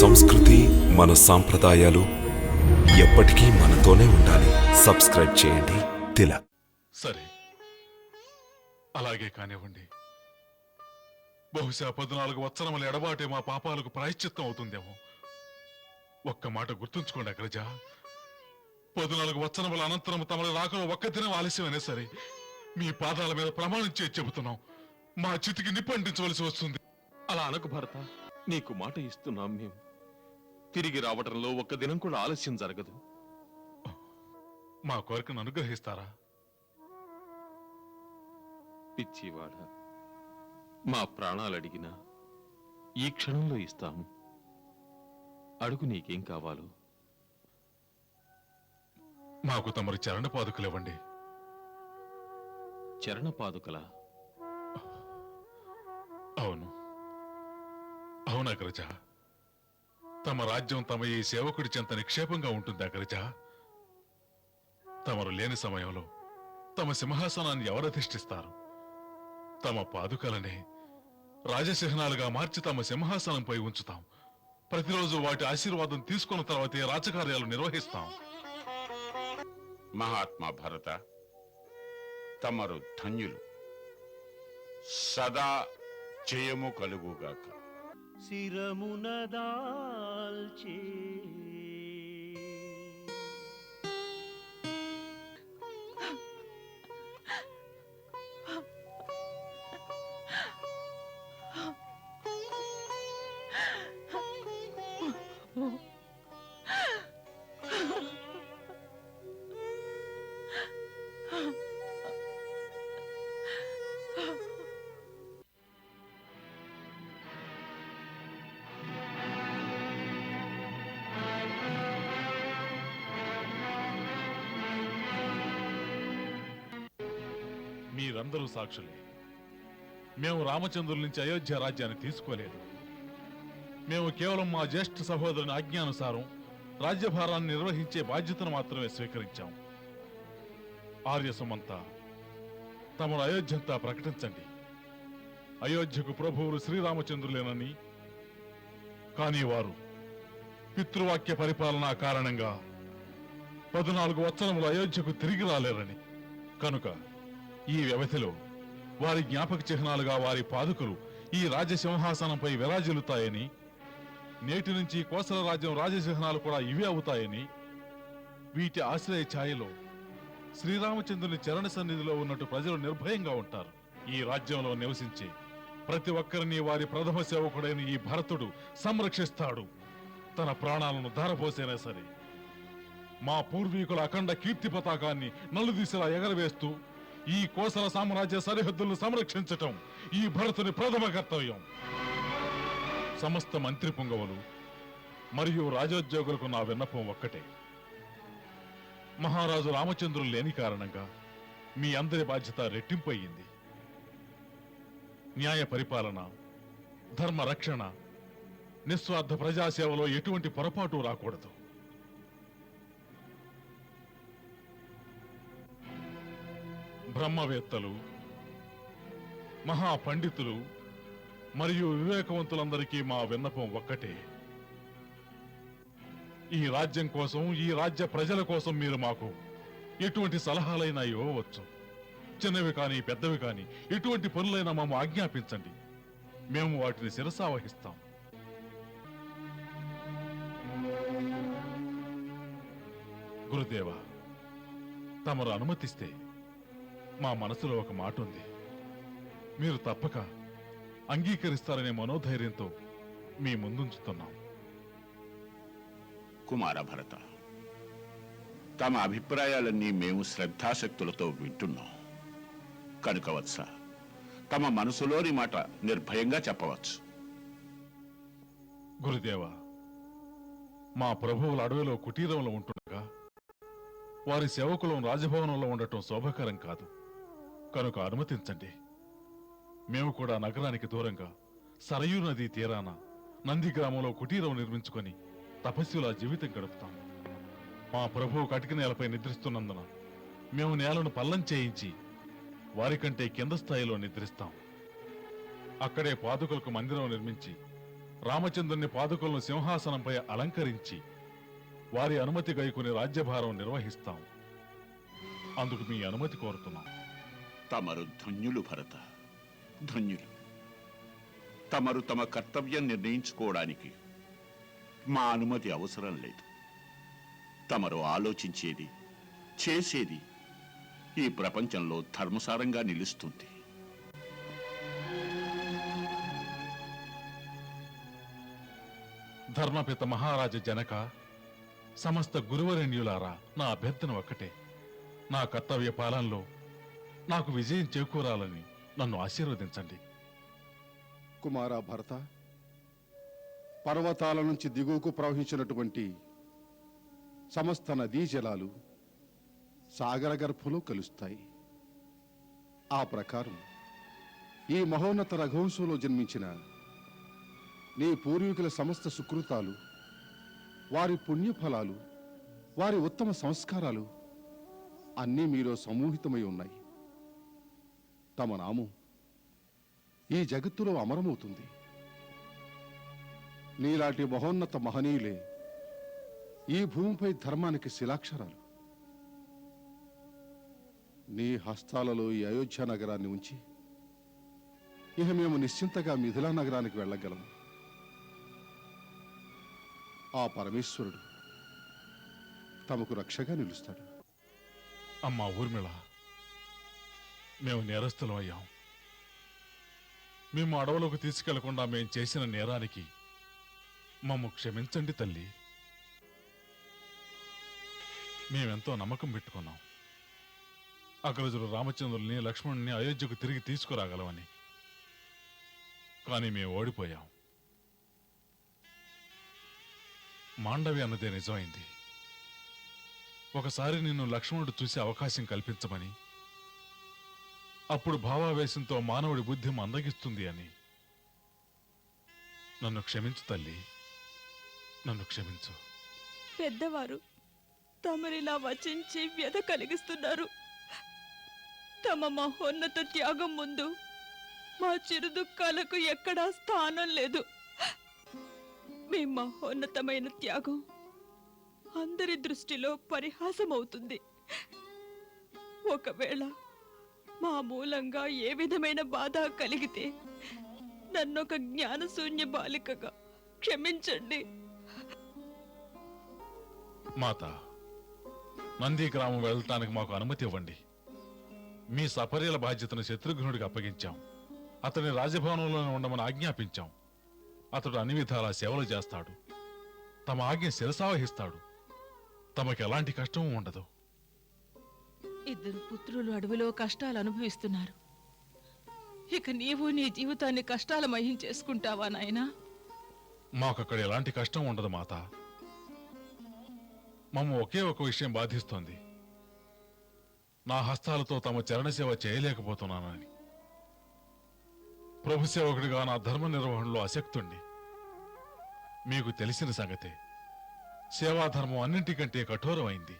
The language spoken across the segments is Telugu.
సంస్కృతి మన సాంప్రదాయాలు ఎప్పటికీ మనతోనే ఉండాలి. సబ్స్క్రైబ్ చేయండి. తిలక్. సరే. అలాగే కానివ్వండి. బహుశా పద్నాలుగు వత్సరముల ఎడబాటే మా పాపాలకు ప్రాయశ్చిత్తం అవుతుందేమో. ఒక్క మాట గుర్తుంచుకోండి అగ్రజ. పద్నాలుగు వత్సరముల అనంతరం తమల రాకలో ఒక్క దినం ఆలస్యమైనా సరే మీ పాదాల మీద ప్రమాణం చేసి చెబుతున్నాం. మా చితికి నిప్పంటించవలసి వస్తుంది. అలా అనకు భరత. నీకు మాట ఇస్తున్నాం మేము. తిరిగి రావటంలో ఒక్క దినం కూడా ఆలస్యం జరగదు. మా కోరికను అనుగ్రహిస్తారా? పిచ్చివాడ మా ప్రాణాలు అడిగినా ఈ క్షణంలో ఇస్తాము. అడుగు నీకేం కావాలో. మాకు తమరి చరణ పాదుకలు ఇవ్వండి. చరణ పాదుకల అవును అగ్రజ తమ రాజ్యం తమ ఈ సేవకుడి చెంత నిక్షేపంగా ఉంటుంది అగ్రజ తమరు లేని సమయంలో తమ సింహాసనాన్ని ఎవరధిష్ఠిస్తారు తమ పాదుకలనే రాజసింహనాలుగా మార్చి తమ సింహాసనంపై ఉంచుతాం. ప్రతిరోజు వాటి ఆశీర్వాదం తీసుకున్న తర్వాతే రాజకార్యాలు నిర్వహిస్తాం. మహాత్మా భరత తమరు ధన్యులు. సదా జయము కలుగుగాక. శిరమునదాల్చే మీరందరూ సాక్షులే. మేము రామచంద్రుల నుంచి అయోధ్య రాజ్యాన్ని తీసుకోలేదు. మేము కేవలం మా జ్యేష్ఠ సహోదరుని ఆజ్ఞానుసారం రాజ్యభారాన్ని నిర్వహించే బాధ్యతను మాత్రమే స్వీకరించాం. ఆర్య సుమంతా తమరు అయోధ్యంతా ప్రకటించండి. అయోధ్యకు ప్రభువులు శ్రీరామచంద్రులేనని కానీ వారు పితృవాక్య పరిపాలన కారణంగా పద్నాలుగు వత్సరములు అయోధ్యకు తిరిగి రాలేరని. కనుక ఈ వ్యవధిలో వారి జ్ఞాపక చిహ్నాలుగా వారి పాదుకలు ఈ రాజసింహాసనంపై విరాజిల్లుతాయని నేటి నుంచి కోసల రాజ్యం రాజసింహనాలు కూడా ఇవే అవుతాయని వీటి ఆశ్రయ ఛాయలో శ్రీరామచంద్రుని చరణ సన్నిధిలో ఉన్నట్టు ప్రజలు నిర్భయంగా ఉంటారు. ఈ రాజ్యంలో నివసించే ప్రతి ఒక్కరిని వారి ప్రథమ సేవకుడైన ఈ భరతుడు సంరక్షిస్తాడు. తన ప్రాణాలను ధారపోసైనా సరే మా పూర్వీకుల అఖండ కీర్తి పతాకాన్ని నలుదిశలా ఎగరవేస్తూ ఈ కోసల సామ్రాజ్య సరిహద్దులను సంరక్షించటం ఈ భరతుని ప్రథమ కర్తవ్యం. సమస్త మంత్రి పుంగవులు మరియు రాజోద్యోగులకు నా విన్నపం ఒక్కటే. మహారాజు రామచంద్రులు లేని కారణంగా మీ అందరి బాధ్యత రెట్టింపు అయ్యింది. న్యాయ పరిపాలన ధర్మ రక్షణ నిస్వార్థ ప్రజాసేవలో ఎటువంటి పొరపాటు రాకూడదు. బ్రహ్మవేత్తలు మహా పండితులు మరియు వివేకవంతులందరికీ మా విన్నపం ఒక్కటే. ఈ రాజ్యం కోసం ఈ రాజ్య ప్రజల కోసం మీరు మాకు ఎటువంటి సలహాలైనా ఇవ్వవచ్చు. చిన్నవి కానీ పెద్దవి కానీ ఎటువంటి పనులైనా మేము ఆజ్ఞాపించండి. మేము వాటిని శిరసావహిస్తాం గురుదేవా తమరు అనుమతిస్తే మా మనసులో ఒక మాట ఉంది. మీరు తప్పక అంగీకరిస్తారనే మనోధైర్యంతో మీ ముందుంచుతున్నాం. కుమార భరత తమ అభిప్రాయాలన్నీ మేము శ్రద్ధాశక్తులతో వింటున్నాం. కనుక వత్స తమ మనసులోని మాట నిర్భయంగా చెప్పవచ్చు. గురుదేవా మా ప్రభువుల అడవిలో కుటీరంలో ఉంటుండగా వారి సేవకులం రాజభవనంలో ఉండటం శోభకరం కాదు. కనుక అనుమతించండి. మేము కూడా నగరానికి దూరంగా సరయూ నదీ తీరాన నంది గ్రామంలో కుటీరం నిర్మించుకొని తపస్సుల జీవితం గడుపుతాం. మా ప్రభువు కటిక నేలపై నిద్రిస్తున్నందున మేము నేలను పల్లం చేయించి వారికంటే కింద స్థాయిలో నిద్రిస్తాం. అక్కడే పాదుకలకు మందిరం నిర్మించి రామచంద్రుని పాదుకలను సింహాసనంపై అలంకరించి వారి అనుమతి గైకుని రాజ్యభారం నిర్వహిస్తాం. అందుకు మీ అనుమతి కోరుతున్నాం. తమరు ధన్యులు భరత. ధన్యులు. తమరు తమ కర్తవ్యం నిర్ణయించుకోవడానికి మా అనుమతి అవసరం లేదు. తమరు ఆలోచించేది చేసేది ఈ ప్రపంచంలో ధర్మసారంగా నిలుస్తుంది. ధర్మపిత మహారాజ జనక సమస్త గురువరణ్యులారా నా అభ్యర్థన ఒక్కటే. నా కర్తవ్య పాలనలో నాకు విజయం చేకూరాలని నన్ను ఆశీర్వదించండి. కుమార భరత పర్వతాల నుంచి దిగువకు ప్రవహించినటువంటి సమస్త నదీ జలాలు సాగర గర్భంలో కలుస్తాయి. ఆ ప్రకారం ఈ మహోన్నత రఘువంశంలో జన్మించిన నీ పూర్వీకుల సమస్త సుకృతాలు వారి పుణ్యఫలాలు వారి ఉత్తమ సంస్కారాలు అన్నీ మీలో సమూహితమై ఉన్నాయి. తమ నామం ఈ జగత్తులో అమరమవుతుంది. నీలాంటి మహోన్నత మహనీయులే ఈ భూమిపై ధర్మానికి శిలాక్షరాలు. నీ హస్తాలలో ఈ అయోధ్య నగరాన్ని ఉంచి ఇక మేము నిశ్చింతగా మిథిలా నగరానికి వెళ్ళగలము. ఆ పరమేశ్వరుడు తమకు రక్షగా నిలుస్తాడు. అమ్మా ఊర్మిళ మేము నేరస్తులం అయ్యాం. మేము అడవులకు తీసుకెళ్ళకుండా మేము చేసిన నేరానికి మమ్ము క్షమించండి తల్లి. మేమెంతో నమ్మకం పెట్టుకున్నాం. అగ్రజులు రామచంద్రుల్ని లక్ష్మణుని అయోధ్యకు తిరిగి తీసుకురాగలమని. కానీ మేము ఓడిపోయాం. మాండవి అన్నదే నిజమైంది. ఒకసారి నిన్ను లక్ష్మణుడు చూసే అవకాశం కల్పించమని అప్పుడు భావావేశంతో మానవుడి బుద్ధి మందగిస్తుంది అని. నన్ను క్షమించు తల్లి. నన్ను క్షమించు. పెద్దవారు తమరిలా వచించి వ్యధ కలిగిస్తున్నారు. తమ మహోన్నత త్యాగం ముందు మా చిరు దుఃఖాలకు ఎక్కడా స్థానం లేదు. మీ మహోన్నతమైన త్యాగం అందరి దృష్టిలో పరిహాసమవుతుంది. ఒకవేళ మా మూలంగా ఏ విధమైన బాధ కలిగితే నన్నొక జ్ఞానశూన్య బాలికగా క్షమించండి. మాత నంది గ్రామం వెళ్ళటానికి మాకు అనుమతి ఇవ్వండి. మీ సపర్యల బాధ్యతను శత్రుఘ్నుడికి అప్పగించాం. అతని రాజభవనంలోనే ఉండమని ఆజ్ఞాపించాం. అతడు అన్ని విధాలా సేవలు చేస్తాడు. తమ ఆజ్ఞ శిరసావహిస్తాడు. తమకు ఎలాంటి కష్టం ఉండదు. ఇద్దరు పుత్రులు అడవిలో కష్టాలు అనుభవిస్తున్నారు. ఇక నీవు నీ జీవితాన్ని కష్టాలు చేసుకుంటావా నాయనా? మాకు అక్కడ ఎలాంటి కష్టం ఉండదు మాత. మమ్మ ఒకే ఒక విషయం బాధిస్తోంది. నా హస్తాలతో తమ చరణసేవ చేయలేకపోతున్నానని. ప్రభు సేవకుడిగా నా ధర్మ నిర్వహణలో అశక్తుండి మీకు తెలిసిన సంగతే సేవాధర్మం అన్నింటికంటే కఠోరమైంది.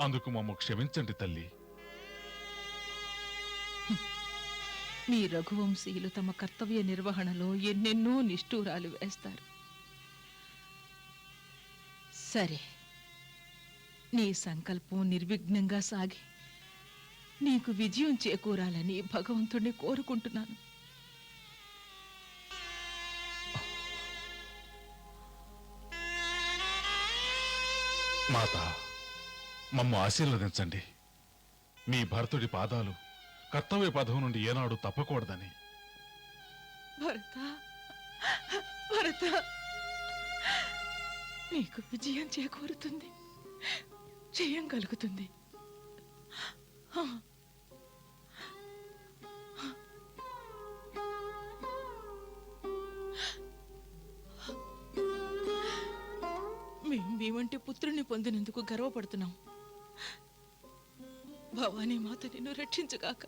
అందుకు మమ్మ క్షమించండి తల్లి. మీ రఘువంశీయులు తమ కర్తవ్య నిర్వహణలో ఎన్నెన్నో నిష్ఠూరాలు వేస్తారు. సరే నీ సంకల్పం నిర్విఘ్నంగా సాగి నీకు విజయం చేకూరాలని భగవంతుణ్ణి కోరుకుంటున్నాను. మాత మమ్మ ఆశీర్వదించండి. మీ భరతుడి పాదాలు కర్తవ్య పదవి నుండి ఏనాడు తప్పకూడదని. భరత భరత నీకు విజయం చేకూరుతుంది జయం కలుగుతుంది. మేము మీ వంటి పుత్రుని పొందినందుకు గర్వపడుతున్నాం. భవానీ మాత నిన్ను రక్షించుగాక.